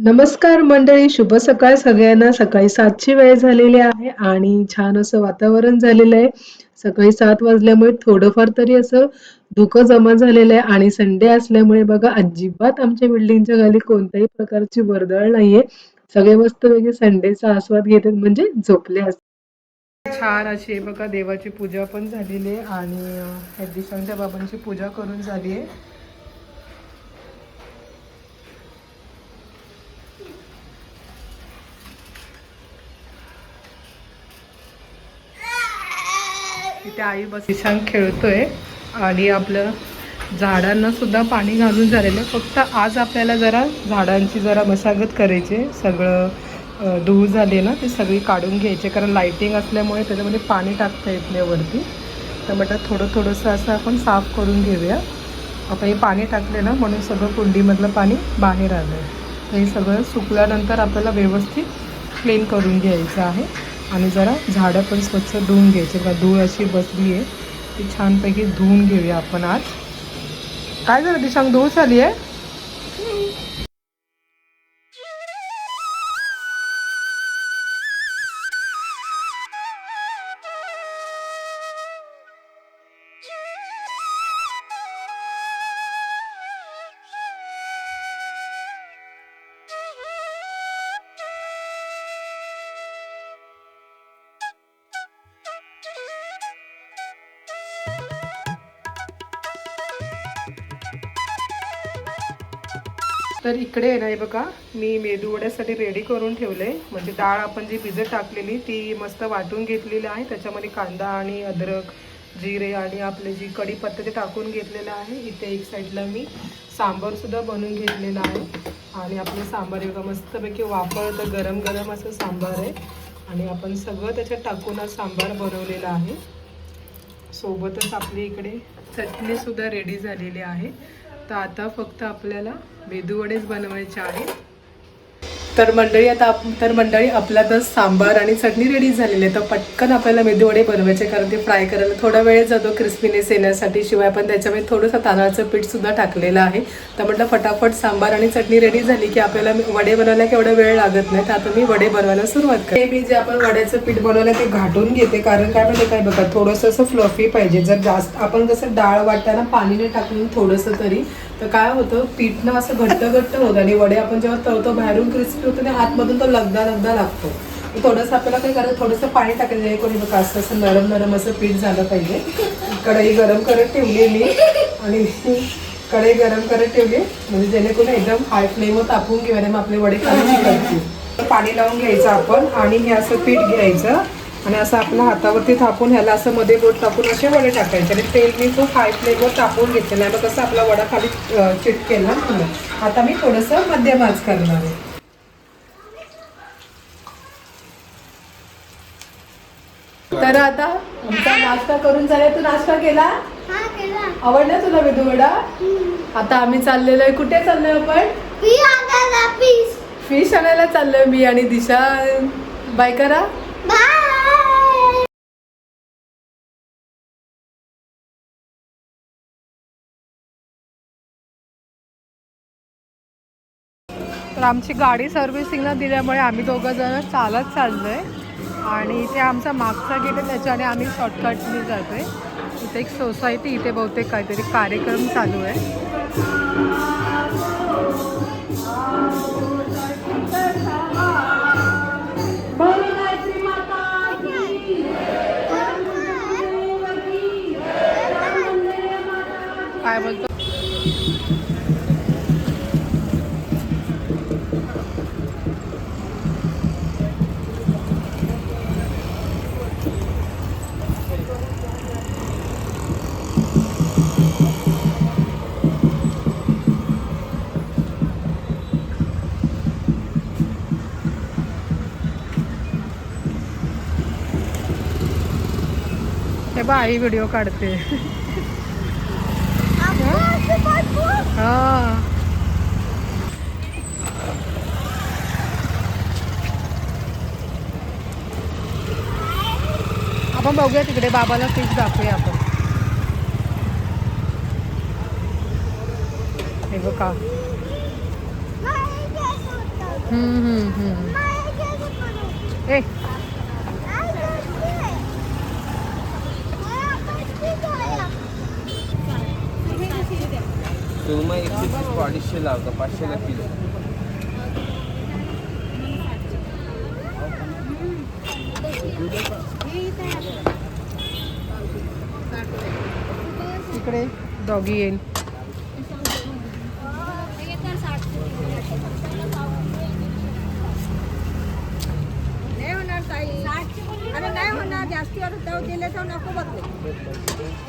नमस्कार मंडळी, शुभ सकाळ सगळ्यांना. सकाळी सातची वेळ झालेली आहे आणि छान असं वातावरण झालेलं आहे. सकाळी सात वाजल्यामुळे थोडंफार तरी असं धुकं जमा झालेलं आहे आणि संडे असल्यामुळे बघा अजिबात आमच्या बिल्डिंगच्या खाली कोणत्याही प्रकारची वर्दळ नाहीये. सगळे मस्तपैकी संडेचा आस्वाद घेतात म्हणजे झोपले असतात छान अशी बघा देवाची पूजा पण झालेली आहे आणि अ, बाबांची पूजा करून झाली आहे. इथे आई बस खेळतोय आणि आपलं झाडांना सुद्धा पाणी घालून झालेलं आहे. फक्त आज आपल्याला जरा झाडांची जरा मशागत करायची आहे. सगळं धूळ झाली ना ती सगळी काढून घ्यायची कारण लाईटिंग असल्यामुळे त्याच्यामध्ये पाणी टाकता येत नाही वरती. तर म्हटलं थोडं थोडंसं असं आपण साफ करून घेऊया. आता हे पाणी टाकले ना म्हणून सगळं कुंडीमधलं पाणी बाहेर आलं आहे हे सगळं सुकल्यानंतर आपल्याला व्यवस्थित क्लीन करून घ्यायचं आहे. आणि जरा झाडं पण स्वच्छ धुवून घ्यायचे. बघा धूळ अशी बसली आहे. ती छानपैकी धुवून घेऊया आपण आज. काय झालं दिशांग धूळ झाली आहे तर इकडे आहे ना हे बघा मी मेदू वड्यासाठी रेडी करून ठेवले. म्हणजे डाळ आपण जी भिजत टाकलेली ती मस्त वाटून घेतलेली आहे. त्याच्यामध्ये कांदा आणि अद्रक जिरे आणि आपले जी कढीपत्ता ते टाकून घेतलेलं आहे. इथे एक साईडला मी सांबारसुद्धा बनवून घेतलेला आहे. आणि आपलं सांबार बघा मस्तपैकी वापरतं गरम गरम असं सांबार आहे. आणि आपण सगळं त्याच्यात टाकून आज सांबार बनवलेला आहे. सोबतच आपली इकडे चटणीसुद्धा रेडी झालेली आहे. तर आता फक्त आपल्याला मेदूवडेच बनवायचे आहेत. तर मंडळी आता आप तर मंडळी आपला तर सांबार आणि चटणी रेडी झालेली आहे. तर पटकन आपल्याला मेदू वडे बनवायचे कारण ते फ्राय करायला थोडा वेळ जातो क्रिस्पीनेस येण्यासाठी. शिवाय आपण त्याच्यामध्ये थोडंसं तांदळाचं पीठ सुद्धा टाकलेलं आहे. तर म्हटलं फटाफट सांबार आणि चटणी रेडी झाली की आपल्याला वडे बनवायला केवढा वेळ लागत नाही. तर आता मी वडे बनवायला सुरुवात करते. मी जे आपण वड्याचं पीठ बनवलं ते घाटून घेते. कारण काय म्हणते काय बघा थोडंसं असं फ्लफी पाहिजे. जर जास्त आपण जसं डाळ वाटताना पाणीने टाकून थोडंसं तरी तर काय होतं पीठ ना असं घट्ट घट्ट होतं आणि वडे आपण जेव्हा तळतो बाहेरून क्रिस्पी होतं आणि आतमधून तो लगदा लगदा लागतो. थोडंसं आपल्याला काय करायचं थोडंसं पाणी टाकायचं आहे कोणी बघा असं असं नरम नरम असं पीठ झालं पाहिजे. कढई गरम करत ठेवली मी आणि कढई गरम करत ठेवली म्हणजे जेणेकरून एकदम हाय फ्लेमवर तापून घेऊया आणि मग आपले वडे खाली चिकटतील पाणी लावून घ्यायचं आपण आणि हे असं पीठ घ्यायचं. आणि असं आपल्या हातावरती थापून ह्याला असं मध्ये बोट टाकून असे वडे टाकायचे. आणि तेल मी खूप हाय फ्लेमवर तापून घेतले नाही मग कसं आपला वडा खाली चिटकेल. म्हणून. आता मी थोडंसं मध्यम आच करणार आहे. तर आता आमचा नाश्ता करून झाला. तू नाश्ता केला? हा केला. आवडला तुला मेदू वडा? आता आम्ही चाललेलो आहे. कुठे चाललोय आपण? फिश आणायला चाललोय मी आणि दिशा. बाय करा. तर आमची गाडी सर्व्हिसिंगला दिल्यामुळे आम्ही दोघं जण चालत चाललोय. आणि इथे आमचा मागचा गेट आहे त्याच्याने आम्ही शॉर्टकटने जातोय. इथे एक सोसायटी इथे बहुतेक काहीतरी कार्यक्रम चालू आहे. काय बोलतो? हे बा आई व्हिडिओ काढते. हा. आपण बघूया तिकडे बाबाला फिश दाखवूया आपण. हे बघा. हम्म, हम्म, हम्म. ए सुरमा एकशे तीस अडीचशे लावतो पाचशेला किलो. इकडे डॉगी येईल. नाही होणार ताई. अरे नाही होणार जास्तीवर जाऊ दिले तर नको बघते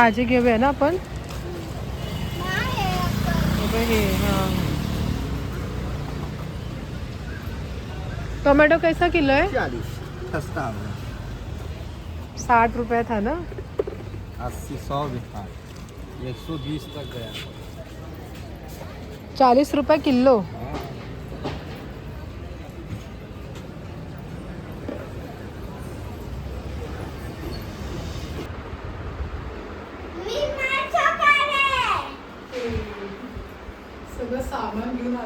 भाजी घेऊया ना आपण? हे. टोमॅटो कैसा किलो है साठ रुपये था ना? अस्सी सौ बिका एक सौ बीस तक गया. चालीस रुपये किलो. घेऊन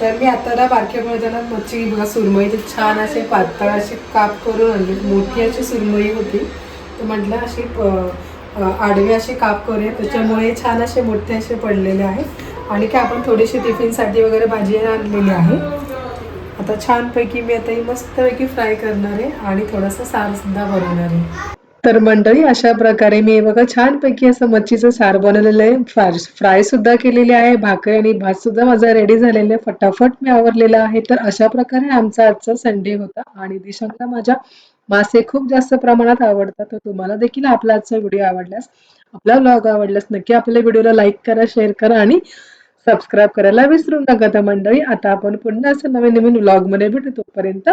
तर मी आता ना बारक्या मैदानात मच्छी बघा सुरमईचे छान असे पातळ असे काप करून आणली. मोठी अशी सुरमई होती. तर म्हटलं अशी आडवी अशी आडवे असे काप करूया. त्याच्यामुळे छान असे मोठे असे पडलेले आहेत. आणि काय आपण थोडीशी टिफिनसाठी वगैरे भाजी आणलेली आहे. आता छानपैकी मी आता ही मस्तपैकी फ्राय करणार आहे आणि थोडासा सारसुद्धा बनवणार आहे. तर मंडळी अशा प्रकारे मी बघा छानपैकी असं मच्छीचं सार बनवलेलं आहे. फ्राय फ्राय सुद्धा केलेली आहे. भाकरी आणि भात सुद्धा माझा रेडी झालेला आहे. फटाफट मी आवरलेला आहे. तर अशा प्रकारे आमचा आजचा संडे होता आणि दिशांना माझ्या मासे खूप जास्त प्रमाणात आवडतात. तर तुम्हाला देखील आपला आजचा व्हिडिओ आवडल्यास आपला ब्लॉग आवडल्यास नक्की आपल्या व्हिडिओला लाईक करा शेअर करा आणि सबस्क्राईब करायला विसरू नका. तर मंडळी आता आपण पुन्हा असं नवीन नवीन व्लॉगमध्ये भेटू. तोपर्यंत